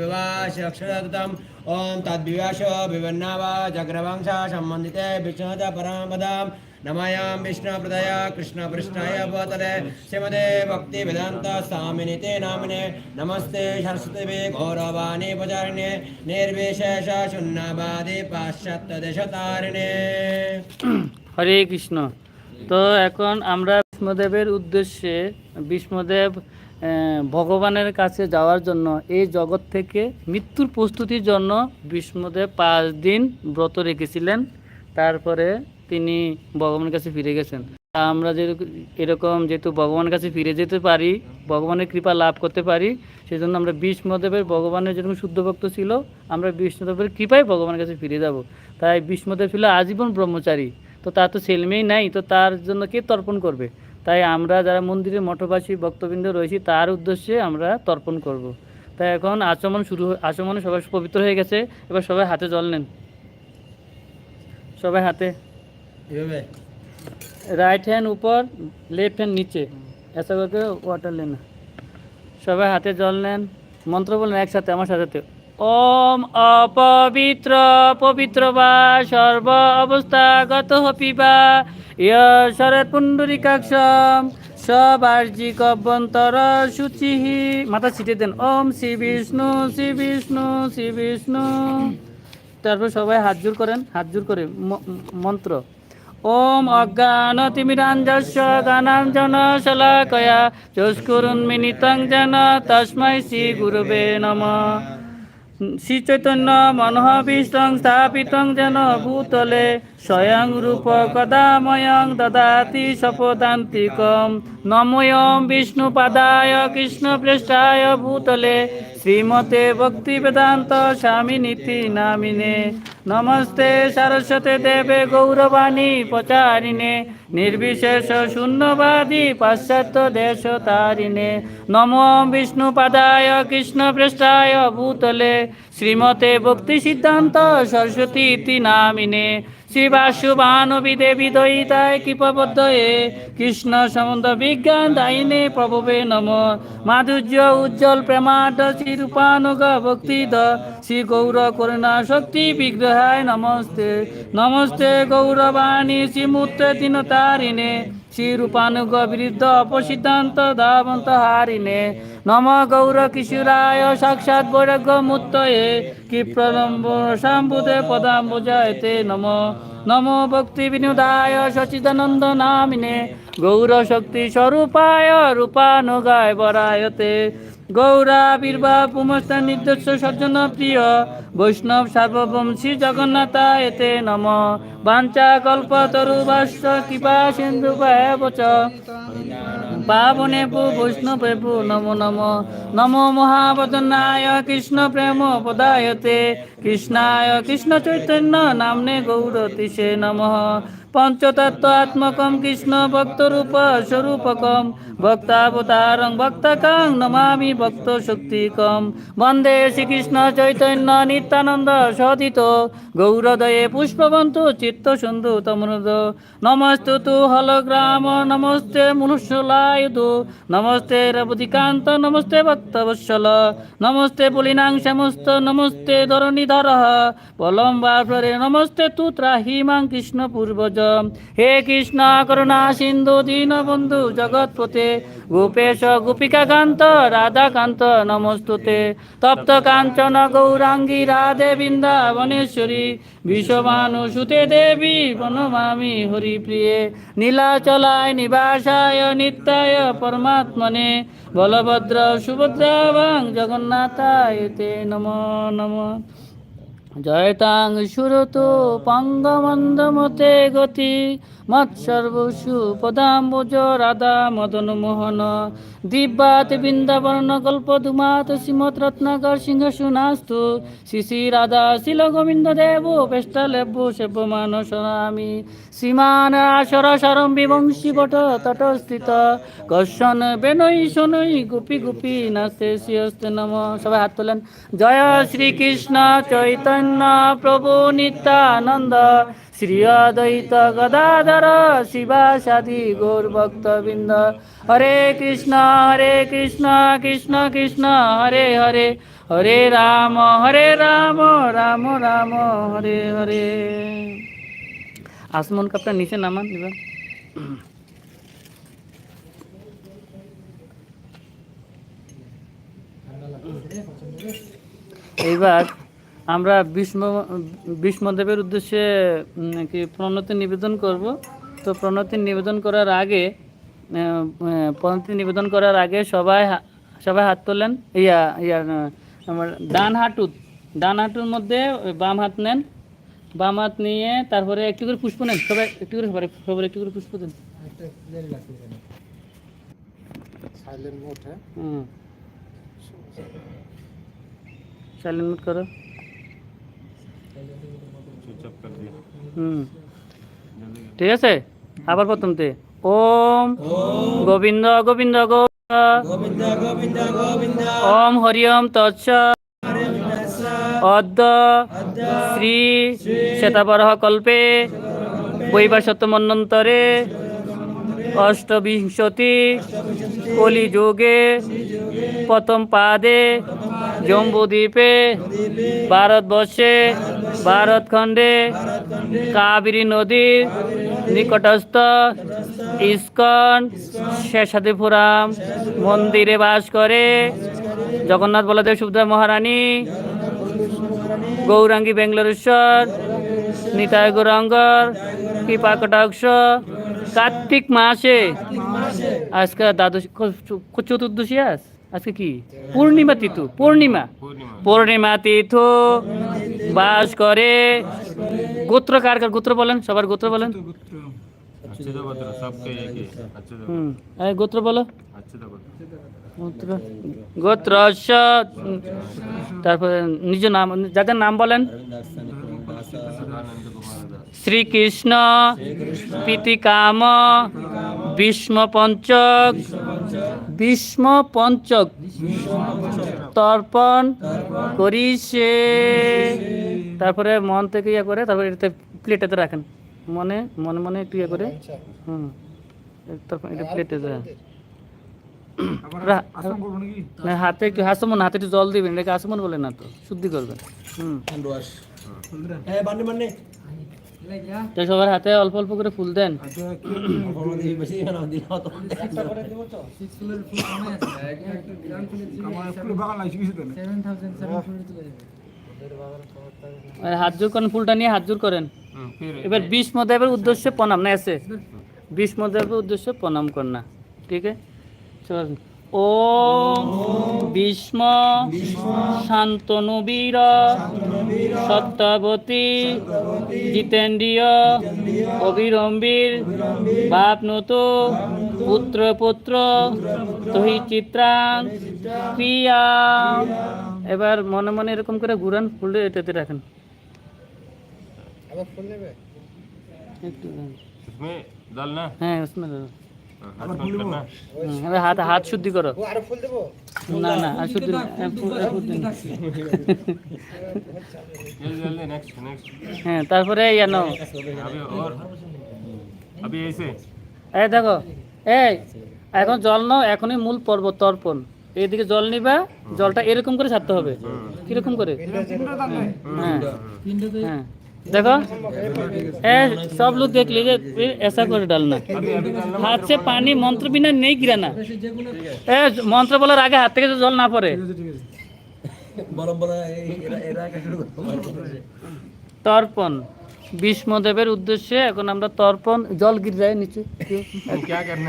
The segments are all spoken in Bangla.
विवाशक्षरतम् ॐ तद्विवाश विवन्नावा जग्रवंश सम्बन्धिते विष्णुत परमपदां नमयां विष्णुप्रदया कृष्णपृष्ठाय भूतले श्रीमते भक्तिवेदान्त स्वामिनि ते नामिने नमस्ते सरस्वती गौरवाणी प्रचारिणे निर्विशेष शून्यवादी पाश्चात्यदेशतारिणे হরে কৃষ্ণ তো এখন আমরা বিষ্ণুদেবের উদ্দেশ্যে বিষ্ণুদেব আহ, ভগবানের কাছে যাওয়ার জন্য, এই জগৎ থেকে মৃত্যুর প্রস্তুতির জন্য বিষ্ণুদেব পাঁচ দিন ব্রত রেখেছিলেন। তারপরে তিনি ভগবানের কাছে ফিরে গেছেন। আমরা যেরকম এরকম যেহেতু ভগবানের কাছে ফিরে যেতে পারি, ভগবানের কৃপা লাভ করতে পারি সেই জন্য আমরা বিষ্ণুদেবের ভগবানের যেরকম শুদ্ধ ভক্ত ছিল, আমরা বিষ্ণুদেবের কৃপায় ভগবানের কাছে ফিরে যাব। তাই বিষ্ণুদেব ছিল আজীবন ব্রহ্মচারী। তো তার তো ছেলেমেয়েই নাই, তো তার জন্য কে তর্পণ করবে? তাই আমরা যারা মন্দিরে মঠবাসী ভক্তবৃন্দ রয়েছি তার উদ্দেশ্যে আমরা তর্পণ করব। তাই এখন আচমন শুরু আচমনে সবাই পবিত্র হয়ে গেছে। এবার সবাই হাতে জল নেন। সবাই হাতে। রাইট হ্যান্ড উপর লেফট হ্যান্ড নিচে। এসা ওয়াটার লেন। সবাই হাতে জল নেন। মন্ত্র বলেন একসাথে আমার সাথে। ওম অপবিত্র পবিত্র বা সর্ব অবস্থাগত হপিবা ইয় শরৎ পুণ্ডরিকাক্ষম সবার্জিক অভ্যন্তর শুচিহি মাথা ছিটে দেন, ওম শ্রী বিষ্ণু শ্রী বিষ্ণু শ্রী বিষ্ণু। তারপর সবাই হাত জোর করেন, হাত জোর করে মন্ত্র। ওম অজ্ঞান তিমিরাঞ্জস্য গানাঞ্জন শলাকয়া। চস্কুরুন্মিলিতং যেন তস্मै শ্রী গুরুবে নমঃ। শ্রী চৈতন্য মনোহবিষ্টং স্থাপিতং যেন ভূতলে স্বয়ং রূপ কদাময়ং দদাতি সপদান্তিকম নময়ম বিষ্ণুপাদায় কৃষ্ণপৃষ্ঠায় ভূতলে শ্রীমতে ভক্তি বেদান্ত স্বামী নীতি নামিনে। নমস্তে সরস্বতী দেবে গৌরবাণী প্রচারিণে। নির্বিশেষ শূন্যবাদী পাশ্চাত্য দেশ তারিণে। নম বিষ্ণুপাদায় কৃষ্ণপৃষ্ঠায় ভূতলে। শ্রীমতে ভক্তি সিদ্ধান্ত সরস্বতী নামিনে। শিবাশুভানবী দেবী দয়িতায় কৃপবদ্ধয়ে কৃষ্ণ সম্বন্ধ বিজ্ঞান দায়িনে প্রভবে নম। মাধুর্য, উজ্জ্বল প্রেমাড শ্রী রূপানুগ, ভক্তিদ। শ্রী গৌর করুণা শক্তি বিগ্রহায় নমস্তে। নমস্তে গৌরবাণী, শ্রীমূর্তে দিনতারিণে। শ্রীরূপানুগ বিরুদ্ধ অপসিদ্ধান্ত ধাবন্ত হারিণে নম গৌর কিশোরায় সাক্ষাৎ বৈরাগ্য কি সম্বুদে পদাম বুঝায়তে নম নম ভক্তি বিনোদায় সচিদানন্দ নামিনে গৌর শক্তি স্বরূপায় রূপানুগায় বরায়তে গৌরা বীরবা পুমস্তা নির্দস্য সজ্জন প্রিয়। বৈষ্ণব সার্বভৌম শ্রী জগন্নাথা এতে নম। বাঞ্চা কল্প তরু বাস্য কৃপা সিন্ধু বচ পাবনে পু বৈষ্ণবে নম নম। নম মহাবদনায় কৃষ্ণ প্রেম পদায়তে কৃষ্ণায় কৃষ্ণ চৈতন্য নামনে গৌরতিষে নমঃ। পঞ্চতত্ত্বাত্মকম কৃষ্ণ ভক্তরূপ স্বরূপকম। ভক্তাবতারং, ভক্তকাং, নমামি ভক্ত শক্তিকম। বন্দে শ্রীকৃষ্ণ চৈতন্য নিত্যানন্দ সদিত গৌরদয়ে পুষ্পবন্তু চিত্ত সিন্ধু তমনুদ নমস্তু তু হলগ্রাম, নমস্তে মনুষ্যলায়ুধু নমস্তে রবুদিকান্ত নমস্তে ভক্তবৎসল। নমস্তে পুলিনাং, সমস্ত নমস্তে ধরণীধর পলম্বারে নমস্তে তু ত্রাহিমাং কৃষ্ণ পূর্বজ। হে কৃষ্ণ করুণা সিন্ধু দীনবন্ধু জগৎপতে গোপেশ গোপিকাকান্ত রাধাকান্ত নমস্তুতে। তপ্ত কাঞ্চন গৌরাঙ্গী রাধে বৃন্দাবনেশ্বরী। বিশ্বমানুসুতে দেবী বনমামি হরিপ্রিয়ে। নীলাচলায় নিবাসায় নিত্যায় পরমাত্মনে। বলভদ্র সুভদ্রাবাং জগন্নাথায় তে নম নম। জয়তাং সুরতো পাঙ্গমন্দমতে গতি। মৎসর্বসু পদাম্বুজ রাধা মদন মোহন। দিব্যাত বৃন্দাবন কল্প দুমাত শ্রীমৎ রত্নাকর সিংহসুনাস্তু শ্রী শ্রী রাধা শিল গোবিন্দ দেব পেষ্টলেব্য সেব্যমান শরামি শ্রীমান আসর সরম বিবংশী বট তটস্থিত। কর্ষণ বেনই শনই গুপি গুপি নাচতে শ্রীহস্তে নম। সবাই হাত তোলেন। জয় শ্রীকৃষ্ণ চৈতন্য প্রভু নিত্যানন্দ, শ্রী অদ্বৈত গদাধর, শিবাসাদি গৌর ভক্তবৃন্দ। হরে কৃষ্ণ হরে কৃষ্ণ কৃষ্ণ কৃষ্ণ, হরে হরে হরে রাম হরে রাম রাম রাম, হরে হরে। আসমন কাপটা নিচে নামান এবার। এইবার আমরা ভীষ্ম ভীষ্মদেবের উদ্দেশ্যে কি প্রণতি নিবেদন করব। তো প্রণতি নিবেদন করার আগে প্রণতি নিবেদন করার আগে সবাই সবাই হাত তোলেন। ইয়া ইয়া আমার ডান হাঁটু ডান হাঁটুর মধ্যে বাম হাত নেন। বাম হাত নিয়ে তারপরে একটু করে পুষ্প নেন। সবাই একটু করে সবাই সবার একটু করে পুষ্প দেন। সাইলেন্ট মুড করো। হুম। ঠিক আছে? আবার প্রথমতে। ওম গোবিন্দ গোবিন্দ গোবিন্দ গোবিন্দ গোবিন্দ গোবিন্দ। ওম হরি ওম তৎস। অদ্য শ্রী শ্বেতাবরহ কল্পে বৈবাসতমন্বন্তরে অষ্টবিংশতি কলিযুগে প্রথম পাদে জম্বুদ্বীপে ভারতবর্ষে ভারতখণ্ডে কাবেরী নদীর নিকটস্থ ইস্কন শেষাদিপুরাম মন্দিরে বাস করে জগন্নাথ বলদেব সুভদ্রা মহারানী, গৌরাঙ্গী বেঙ্গলোরেশ্বর নিতাই গৌরাঙ্গর কৃপা কটাক্ষ কার্তিক মাসে। আজকে দ্বাদশ চতুর্দশী আস আজকে কি? পূর্ণিমা তিথু, পূর্ণিমা। পূর্ণিমা তিথু বাস করে। গোত্র কার কার? গোত্র বলেন, সবার গোত্র বলেন। গোত্র বলো। গোত্র তারপরে নিজ নাম, যাদের নাম বলেন। শ্রীকৃষ্ণ প্রীতিকাম ভীষ্ম পঞ্চক ভীষ্ম পঞ্চক তর্পণ করিছে। তারপরে মন থেকে ইয়ে করে তারপরে এটাতে প্লেটেতে রাখেন। মনে মনে মনে একটু ইয়ে করে। হুম। তারপর এটা প্লেটে দেন হাতে একটু হাসমন হাতে একটু জল দিবেন এটাকে আসমন বলে না তো শুদ্ধি করবেন। হুম। তো সবার হাতে অল্প অল্প করে ফুল দেন। বেশি হাত জোর করেন, ফুলটা নিয়ে হাত জোর করেন। এবার ভীষ্মদেবের উদ্দেশ্যে প্রণাম, না, আছে? ভীষ্মদেবের উদ্দেশ্যে প্রণাম কর না, ঠিক আছে? ও ভীষ্ম শান্তনুবীর সত্যবতী জিতেন্দ্রীয় অবিরম্বীর বাপনত পুত্র পুত্র তহি চিত্রাং ক্রিয়া। এবার মনে মনে এরকম করে ঘুরান ফুলে এটাতে রাখেন। হ্যাঁ উসমে হাত হাত শুদ্ধি করো। না না হাত শুদ্ধি হ্যাঁ তারপরে ইয়া এই দেখো এই এখন জল নাও এখনই মূল পর্ব তর্পণ। এদিকে জল নিবা জলটা এরকম করে ছাড়তে হবে। কীরকম করে? হ্যাঁ হ্যাঁ। देखो ए, सब लोग देख लीजिए फिर ऐसा कर डालना हाथ से पानी मंत्र बिना नहीं गिराना ए मंत्र बोला आगे हाथ के থেকে জল না পড়ে তর্পণ বিষ্ণুদেবের উদ্দেশ্যে এখন আমরা তর্পণ জল গির যায় নিচে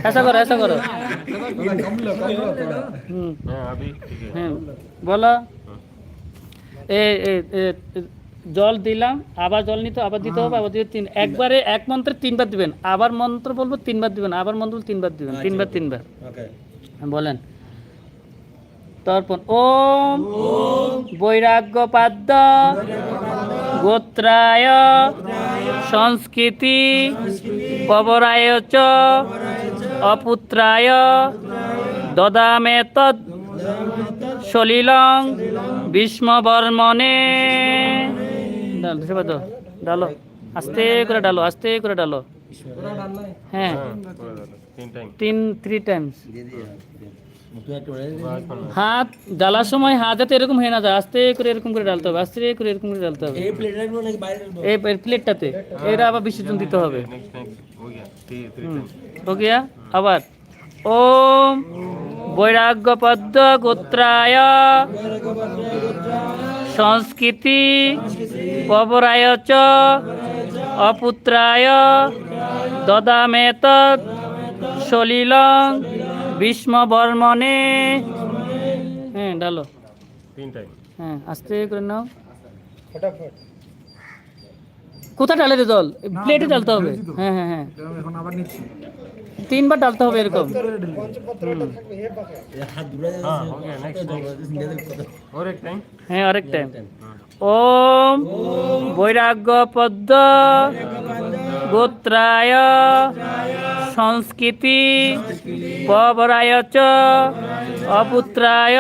ऐसा करो ऐसा करो হ্যাঁ বলো এ জল দিলাম আবার জল নিতে আবার দিতে হবে আবার দিতে তিন একবারে এক মন্ত্রে তিনবার দিবেন। আবার মন্ত্র বলব তিনবার দিবেন আবার মন্ত্র তিনবার দিবেন তিনবার তিনবার। ওকে। বলেন। তর্পণ ওম বৈরাগ্যপাদ্য গোত্রায় সংস্কৃতি পবরায় চ অপুত্রায় দদামে তদ সলিলং ভীষ্মবর্মনে ডালো আস্তে করে ডালো, আস্তে করে ডালো। হ্যাঁ। তিন থ্রি টাইমস হাত ডালার সময় হাত যাতে এরকম হয়ে না যায়, আস্তে করে এরকম করে ডালতে হবে, আস্তে করে এরকম করে ডালতে হবে। এই প্লেটটাতে এরা আবার বিসর্জন দিতে হবে। ওকিয়া আবার। ওম বৈরাগ্য পদ্ম গোত্রায় সংস্কৃতি কবরায়চ অপুত্রায় দদামেত সলিলং ভীষ্মবর্মণে। হ্যাঁ ডালো। হ্যাঁ আস্তে করে নাও। কোথা ডালে দল? প্লেটে ডালতে হবে। হ্যাঁ হ্যাঁ হ্যাঁ। তিনবার ডালতে হবে এরকম। হ্যাঁ আরেক টাইম ওম বৈরাগ্য পদ্ম গোত্রায় সংস্কৃতি পবরায় অপুত্রায়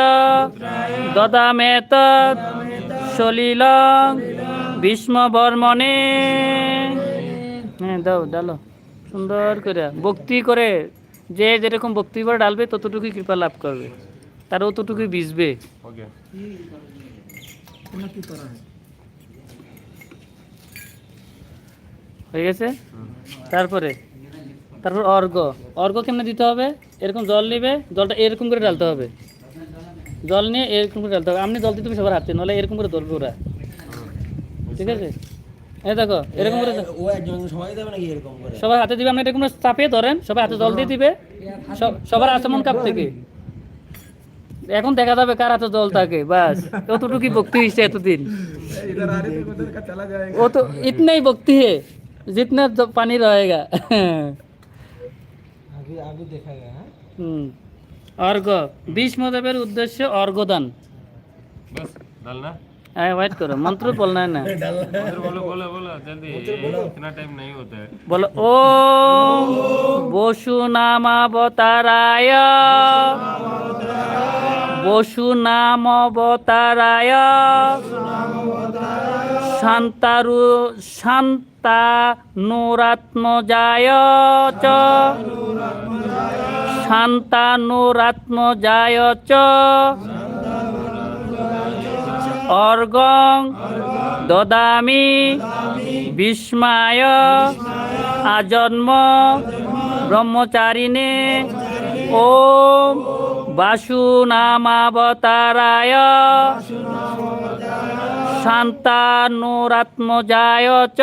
দদামেত সলিল ভীষ্ম বর্মণে হ্যাঁ দাও ডালো। সুন্দর করে ভক্তি করে যে যেরকম ভক্তি করে ডালবে ততটুকুই কৃপা লাভ করবে। তার অতটুকুই বিষবে হয়ে গেছে? তারপরে তারপর অর্ঘ অর্ঘ কেমনে দিতে হবে? এরকম জল নিবে জলটা এরকম করে ডালতে হবে। জল নিয়ে এরকম করে ডালতে হবে। আপনি জল দিতে তুমি সবার হাতে নাহলে এরকম করে ধরবে ওরা। ঠিক আছে? এই দেখো এরকম করে ও সবার হাতে দিবে আপনি এরকম করে চাপিয়ে ধরেন সবাই হাতে জল দিয়ে দিবে। সবার আসমন কাপ থেকে এখন দেখা যাবে কার হাতে জল থাকে বাস। অতটুকুই ভক্তি হয়েছে এতদিন। ও তো ইতনাই ভক্তি হে জিতনা পানি রয়েগা। হুম। অর্ঘ বিষ মদবের উদ্দেশ্য অর্ঘদান বাস ডালনা। अर्घ भीष्मदेवेर उद्देश्य अर्घदान बस डालना आए वेट करो मंत्र बोलना है ना उधर बोलो बोलो बोलो जल्दी इतना टाइम नहीं होता है बोलो ओ बसु नामावताराय बसु नामावताराय शान्तारु शान्तानुरात्मजाय च অর্গং দদামি বিস্ময় আজন্ম ব্রহ্মচারিণে ও বাসুনামাবতারায় শান্তানুরাত্মজায় চ।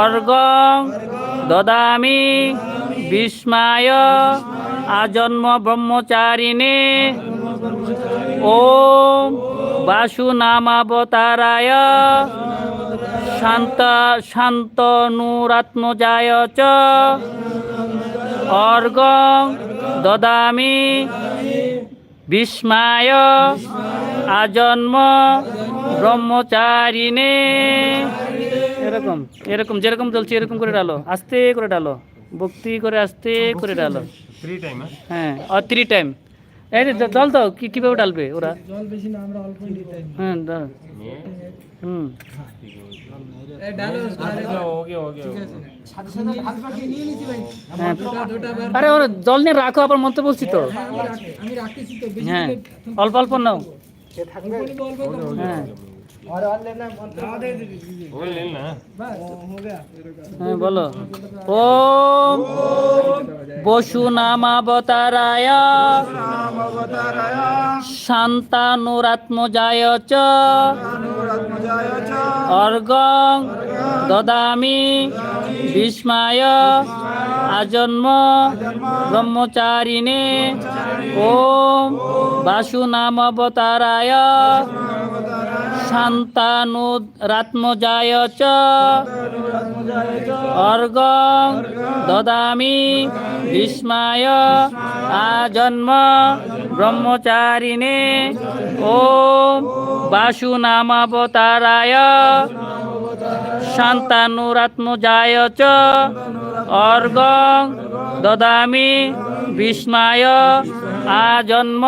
অর্গং দদামি বিস্ময় আজন্ম ব্রহ্মচারিণে ওম বাসুনামাবতারায় শান্ত শান্তনুরাত্মজায় চ। অর্গং দদামি বিস্মায় আজন্ম ব্রহ্মচারিণে। এরকম এরকম যেরকম চলছে এরকম করে ডালো আস্তে করে ডালো ভক্তি করে আস্তে করে ডালো। হ্যাঁ? আর থ্রি টাইম এই জল দাও কি কীভাবে ডালবে ওরা? জল বেশি না আমরা অল্প হ্যাঁ দাও। হুম। হ্যাঁ। আরে ওর জল নিয়ে রাখো আবার মন্ত্র বলছি তো। হ্যাঁ, হ্যাঁ। অল্প অল্প নাও। হ্যাঁ। वो लेना হ্যাঁ বলো ওম বসু নামাবতারায় শান্তানুরাত্মজায় চ অর্ঘং দদামি ভীষ্মায় আজন্ম ব্রহ্মচারিণে ওম বাসুনামবতারায় শান্তানুরাত্মজায় চ অর্ঘং দদামি ভীষ্মায় আজন্ম ব্রহ্মচারিণে ওম বাসুনামাবতারায় শান্তানুরাত্মজায় চ অর্ঘং দদামি ভীষ্মায় আজন্ম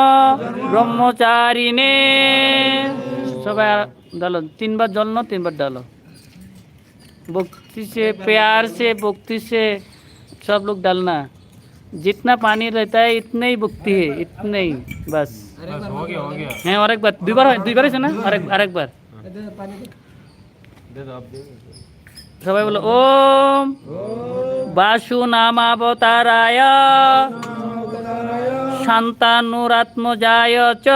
ব্রহ্মচারিণে সবাই ডালো তিনবার জল নাও তিনবার डालो भक्ति से प्यार से भक्ति से सब लोग डालना जितना पानी रहता है इतने ही भक्ति है इतने ही बस बस हो गया हो गया হ্যাঁ আরেক বার দুইবার হয় দুইবার হয়েছে না আরেক আরেকবার दे दो आप दे दो সবাই বলো ওম বাসু নামাবতারায় শান্তানুরাত্মজায় চ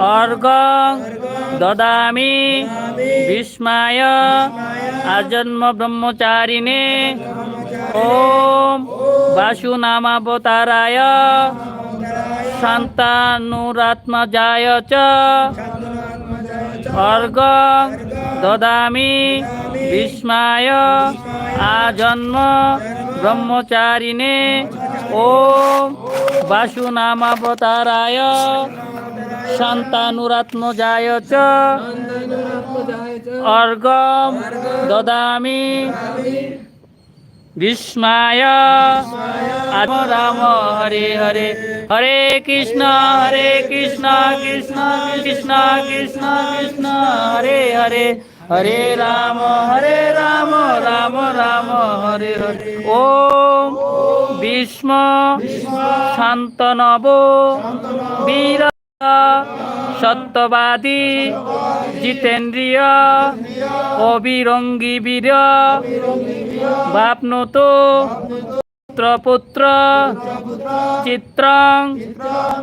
অর্ঘ দদামি ভীষ্মায় আজন্ম ব্রহ্মচারিণে ওম বাসু নামাবতারায় শান্তানুরাত্মজায় চ অর্ঘ দদামি ভীষ্মায় আজন্ম ব্রহ্মচারিণে ওম বাসুনামাবতারায় শান্তানুরাত্মজায় চ অর্ঘম দদামি আত্ম রাম, হরে হরে। হরে কৃষ্ণ হরে কৃষ্ণ কৃষ্ণ কৃষ্ণ কৃষ্ণ কৃষ্ণ। হরে হরে। হরে রাম হরে রাম রাম রাম, হরে হরে। ওম ভীষ্ম। শান্তনব বীর সত্যবাদী জিতেন্দ্রিয় অবিরঙ্গী বীর বাপনত পুত্র চিত্রং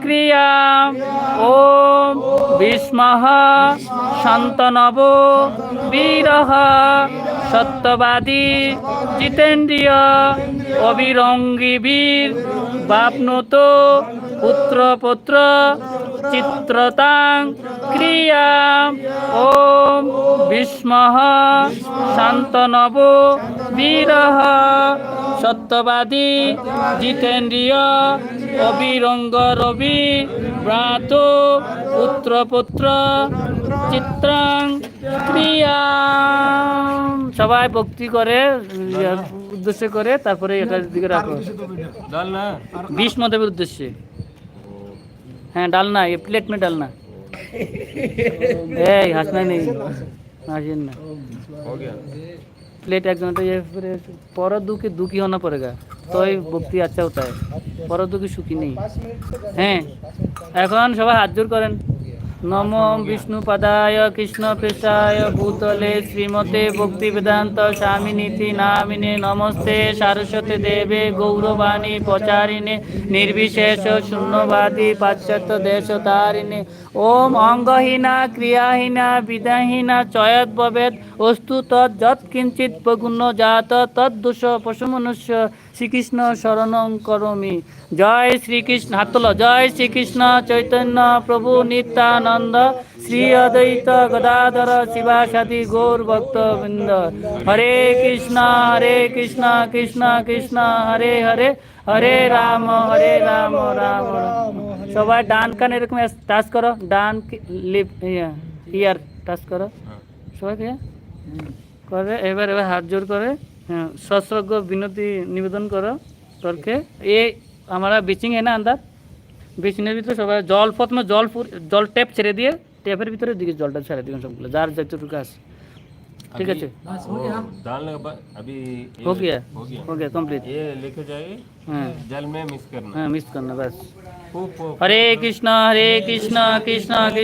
ক্রিয়া ওম ভীষ্ম শান্তনব বীর সত্যবাদী জিতেন্দ্রিয় অবিরঙ্গী বীর, বাপনত পুত্র পুত্র, চিত্রতাং ক্রিয়া। ওম ভীষ্ম শান্তনব বীর সত্যবাদী জিতেন্দ্রিয় অবিরঙ্গ রবি, ব্রাত পুত্র পুত্র, চিত্রাং ক্রিয়া। সবাই ভক্তি করে ইয়ার উদ্দেশ্য করে তারপরে এটার দিকে রাখো डालना ভীষ্মদেবের উদ্দেশ্যে হ্যাঁ ডালনা ये प्लेट में डालना এই হাসনা নেই হাসিন না हो गया प्लेट एक घंटे ये फिर पर दुखी दुखी होना पड़ेगा तो ही भक्ति अच्छा होता है पर दुखी सुखी नहीं হ্যাঁ এখন সবাই হাত জোর করেন নম বিষ্ণু পদায় কৃষ্ণ পৃষ্ঠায় ভূতলে শ্রীমতে ভক্তি বেদান্ত স্বামী নীতি নামিনে নমস্তে সারস্বতী দেবে গৌরবাণী প্রচারিণে নির্বিশেষ শূন্যবাদী পাশ্চাত্য দেশ তারিণে ওম অঙ্গহীনা ক্রিয়াহীনা বিদাহীনা চয়ত ভবেদ অস্তু তৎ যৎ কিঞ্চিত প্রগুণ্য জাত তদ্দোষ পশু মনুষ্য শ্রীকৃষ্ণ শরণং করমি জয় শ্রীকৃষ্ণ হাত তোলো, জয় শ্রীকৃষ্ণ চৈতন্য প্রভু নিত্যানন্দ শ্রী অদ্বৈত গদাধর শিবাসাদি গৌর ভক্তবৃন্দ। হরে কৃষ্ণ হরে কৃষ্ণ কৃষ্ণ কৃষ্ণ হরে হরে হরে রাম হরে রাম রাম সবাই ডান কান এরকম টাচ করো। ডান ইয়ার টাচ করো। সবাই করে এবার এবার হাত জোর করে। হ্যাঁ সশ্রজ্ঞ বিনতি নিবেদন করো করকে এ আমরা বিচিং है ना अंदर বিচিংয়ের ভিতরে সবাই জল প্রথমে জল পুর- জল ট্যাপ ছেড়ে দিয়ে ট্যাপের ভিতরে দিকে জলটা ছেড়ে দিবেন সবগুলো যার যতটুকু আছে ঠিক আছে वो डालने के बाद अभी ये हो गया हो गया हो गया कंप्लीट ये लेके जाए हाँ जल में मिक्स करना हाँ मिस करना बस खूब खूब हरे कृष्णा हरे कृष्णा कृष्णा कृष्णा